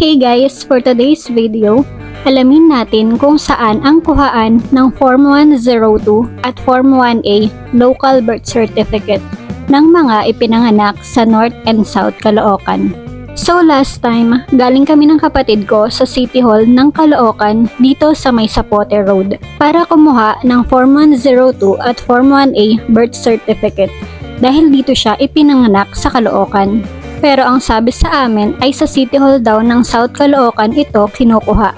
Hey guys, for today's video, alamin natin kung saan ang kuhaan ng Form 102 at Form 1A Local Birth Certificate ng mga ipinanganak sa North and South Caloocan. So last time, galing kami ng kapatid ko sa City Hall ng Caloocan dito sa may Sapote Road para kumuha ng Form 102 at Form 1A Birth Certificate dahil dito siya ipinanganak sa Caloocan. Pero ang sabi sa amin ay sa City Hall daw ng South Caloocan ito kinukuha.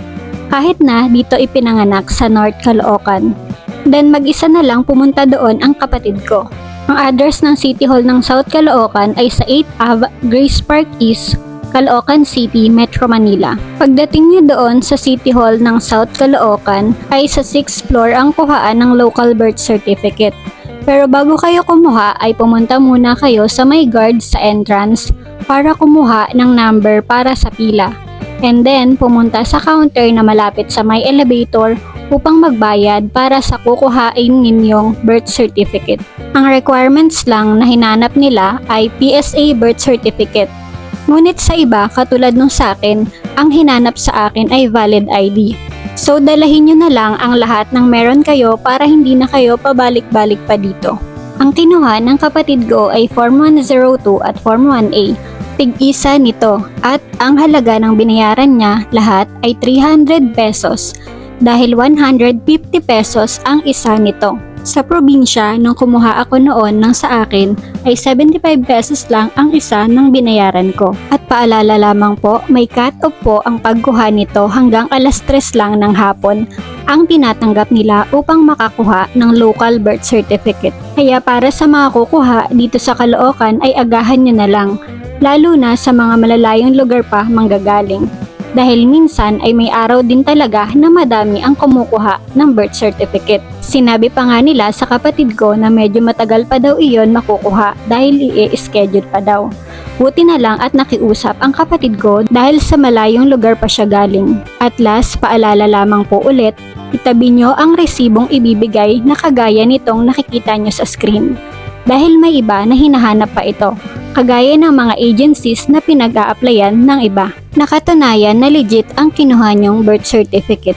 Kahit na dito ipinanganak sa North Caloocan. Then mag-isa na lang pumunta doon ang kapatid ko. Ang address ng City Hall ng South Caloocan ay sa 8th Ave, Grace Park East, Caloocan City, Metro Manila. Pagdating niyo doon sa City Hall ng South Caloocan ay sa 6th floor ang kuhaan ng local birth certificate. Pero bago kayo kumuha ay pumunta muna kayo sa may guard sa entrance para kumuha ng number para sa pila. And then pumunta sa counter na malapit sa may elevator upang magbayad para sa kukuhain ninyong birth certificate. Ang requirements lang na hinanap nila ay PSA birth certificate. Ngunit sa iba, katulad nung sa akin, ang hinanap sa akin ay valid ID. So dalahin nyo na lang ang lahat ng meron kayo para hindi na kayo pabalik-balik pa dito. Ang kinuha ng kapatid ko ay Form 102 at Form 1A. Tig-isa nito at ang halaga ng binayaran niya lahat ay 300 pesos dahil 150 pesos ang isa nito. Sa probinsya, nung kumuha ako noon ng sa akin, ay 75 pesos lang ang isa ng binayaran ko. At paalala lamang po, may cut-off po ang pagkuha nito hanggang alas 3 lang ng hapon ang tinatanggap nila upang makakuha ng local birth certificate. Kaya para sa mga kukuha dito sa Caloocan ay agahan nyo na lang, lalo na sa mga malalayong lugar pa manggagaling dahil minsan ay may araw din talaga na madami ang kumukuha ng birth certificate. Sinabi pa nga nila sa kapatid ko na medyo matagal pa daw iyon makukuha dahil i-schedule pa daw. Buti na lang at nakiusap ang kapatid ko dahil sa malayong lugar pa siya galing. At last, paalala lamang po ulit, itabi nyo ang resibong ibibigay na kagaya nitong nakikita nyo sa screen. Dahil may iba na hinahanap pa ito, kagaya ng mga agencies na pinag-a-applyan ng iba. Nakatunayan na legit ang kinuha niyong birth certificate.